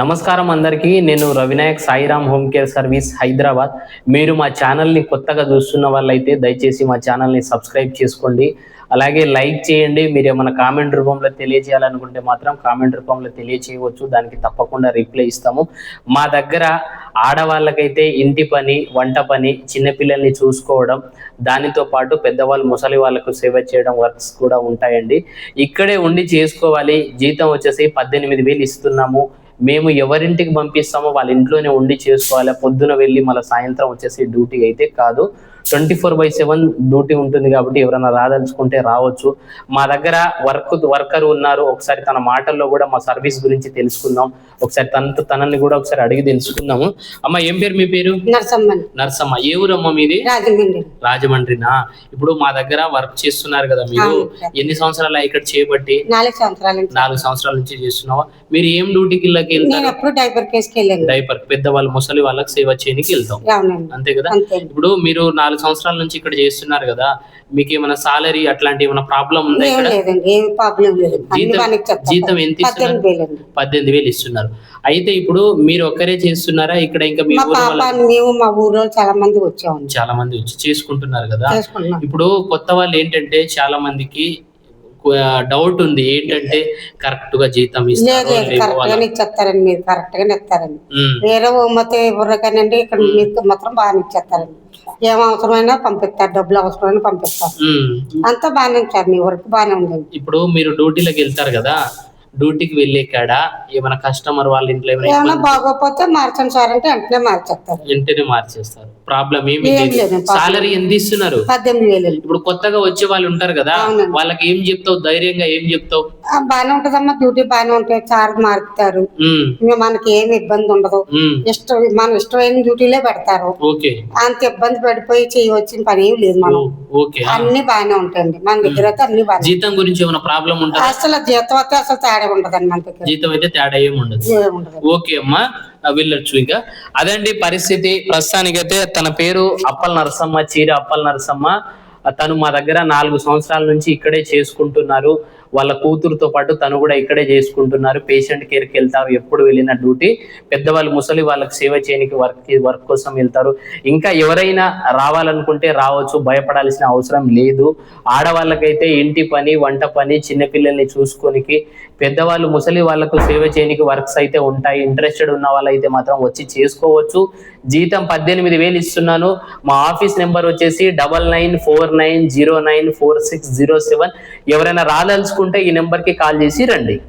నమస్కారం అందరికీ. నేను Ravinayak Sairam home care service Hyderabad. మీరు మా ఛానల్ని కొత్తగా చూస్తున్న వాళ్ళైతే దయచేసి మా ఛానల్ని సబ్స్క్రైబ్ చేసుకోండి. అలాగే లైక్ చేయండి. మీరు ఏమైనా కామెంట్ రూపంలో తెలియజేయాలనుకుంటే మాత్రం కామెంట్ రూపంలో తెలియచేయవచ్చు. దానికి తప్పకుండా రిప్లై ఇస్తాము. మా దగ్గర ఆడవాళ్ళకైతే ఇంటి పని వంట పని చిన్నపిల్లల్ని చూసుకోవడం దానితో పాటు పెద్దవాళ్ళు ముసలి వాళ్ళకు సేవ చేయడం వర్క్స్ కూడా ఉంటాయండి. ఇక్కడే ఉండి చేసుకోవాలి. జీతం వచ్చేసి పద్దెనిమిది వేలు ఇస్తున్నాము. మేము ఎవరింటికి పంపిస్తామో వాళ్ళ ఇంట్లోనే ఉండి చేసుకోవాలి. పొద్దున వెళ్ళి మళ్ళీ సాయంత్రం వచ్చేసి డ్యూటీ అయితే కాదు. Twenty four by seven duty ఉంటుంది కాబట్టి ఎవరైనా రాదలుచుకుంటే రావచ్చు. మా దగ్గర వర్క్ వర్కర్ ఉన్నారు. ఒకసారి తన మాటల్లో కూడా మా సర్వీస్ గురించి తెలుసుకుందాం. ఒకసారి తనతో తనని కూడా ఒకసారి అడిగి తెలుసుకుందాము. అమ్మ ఏం పేరు మీ పేరు? నరసమ్మని నర్సమ్మ. ఏ ఊరమ్మ మీది? రాజమండ్రి. రాజమండ్రినా? ఇప్పుడు మా దగ్గర వర్క్ చేస్తున్నారు కదా మీరు. ఎన్ని సంవత్సరాలు ఇక్కడ చేయబట్టి? నాలుగు సంవత్సరాల నుంచి. నాలుగు సంవత్సరాల నుంచి చేస్తున్నావా? మీరు ఏం డ్యూటీకి ఇళ్ళకి వెళ్తారు? Diaper diaper. పెద్దవాళ్ళు ముసలి వాళ్ళకి సేవ చేయడానికి వెళ్తాం. అంతే కదా? ఇప్పుడు మీరు నాలుగు సంవత్సరాల నుంచి ఇక్కడ చేస్తున్నారు కదా మీకు ఏమైనా సాలరీ అట్లాంటి ఏమైనా ప్రాబ్లం ఉందా ఇక్కడ? జీతం ఎంత ఇస్తున్నారు? పద్దెనిమిది వేలు ఇస్తున్నారు. అయితే ఇప్పుడు మీరు ఒక్కరే చేస్తున్నారా? ఇక్కడ ఇంకా మీ ఊరు మా ఊర్లో చాలా మంది వచ్చామండి. చాలా మంది వచ్చి చేసుకుంటున్నారు కదా. ఇప్పుడు కొత్త వాళ్ళు ఏంటంటే చాలా మందికి డౌట్ ఉంది. ఏంటంటే కరెక్ట్గా జీతం ఇస్తారో కరెక్ట్ వాళ్ళ- గానే ఇచ్చేస్తారండి మీరు. కరెక్ట్ గానే ఇస్తారండి. వేరే ఉమ్మతే ఇవ్వరు కానండి ఇక్కడ మీకు మాత్రం బాగానే ఇచ్చేస్తారండి. ఏం అవసరమైనా పంపిస్తారు. డబ్బులు అవసరమైనా పంపిస్తారు. అంతా బాగానే ఇచ్చారు. మీ వరకు బాగానే ఉందండి ఇప్పుడు మీరు డ్యూటీలోకి వెళ్తారు కదా డ్యూటీకి వెళ్ళే కాడ ఏమైనా కస్టమర్ వాళ్ళ ఇంట్లో ఏమైనా బాగోకపోతే మార్చండి సార్ అంటే వెంటనే మార్చేస్తారు. వెంటనే మార్చేస్తారు. ప్రాబ్లం ఏమి ఏం లేదు. సాలరీ ఎంత ఇస్తున్నారు ఇప్పుడు కొత్తగా వచ్చే వాళ్ళు ఉంటారు కదా. వాళ్ళకి ఏం చెప్తావు? ధైర్యంగా ఏం చెప్తావు? బాగానే ఉంటదమ్మా డ్యూటీ బాగానే ఉంటాయి చార్జ్ మారుతారు. మనకి ఏమి ఇబ్బంది ఉండదు. ఇష్టం మనం ఇష్టమైన డ్యూటీలే పెడతారు. అంత ఇబ్బంది పడిపోయి చేయవలసిన పని ఏం లేదు మనం. అన్ని బాగానే ఉంటాయండి. మన దగ్గర అయితే అన్ని బాగానే జీతం గురించి ఏమైనా ప్రాబ్లం ఉంటుందా? అసలు జీతం అయితే అసలు తేడా ఉండదండి మన దగ్గర. జీతం అయితే తేడా ఏమి ఉండదు. ఏం ఓకే అమ్మా. వెళ్ళొచ్చు ఇంకా. అదండి పరిస్థితి. ప్రస్తుతానికైతే తన పేరు అప్పల్ నరసమ్మ చీర అప్పల్ నరసమ్మ తను మా దగ్గర నాలుగు సంవత్సరాల నుంచి ఇక్కడే చేసుకుంటున్నారు. వాళ్ళ కూతురుతో పాటు తను కూడా ఇక్కడే చేసుకుంటున్నారు. పేషెంట్ కేర్కి వెళ్తారు ఎప్పుడు వెళ్ళిన డ్యూటీ. పెద్దవాళ్ళు ముసలి వాళ్ళకి సేవ చేయడానికి వర్క్ వర్క్ కోసం వెళ్తారు. ఇంకా ఎవరైనా రావాలనుకుంటే రావచ్చు భయపడాల్సిన అవసరం లేదు. ఆడవాళ్ళకైతే ఇంటి పని వంట పని చిన్నపిల్లల్ని చూసుకోనికి పెద్దవాళ్ళు ముసలి వాళ్ళకు సేవ చేయడానికి వర్క్స్ అయితే ఉంటాయి. ఇంట్రెస్టెడ్ ఉన్న వాళ్ళైతే మాత్రం వచ్చి చేసుకోవచ్చు. జీతం పద్దెనిమిది వేలు ఇస్తున్నాను. మా ఆఫీస్ నెంబర్ వచ్చేసి double nine four nine zero nine four six zero seven. ఎవరైనా రాదలుచుకుంటే ఈ నెంబర్కి కాల్ చేసి రండి.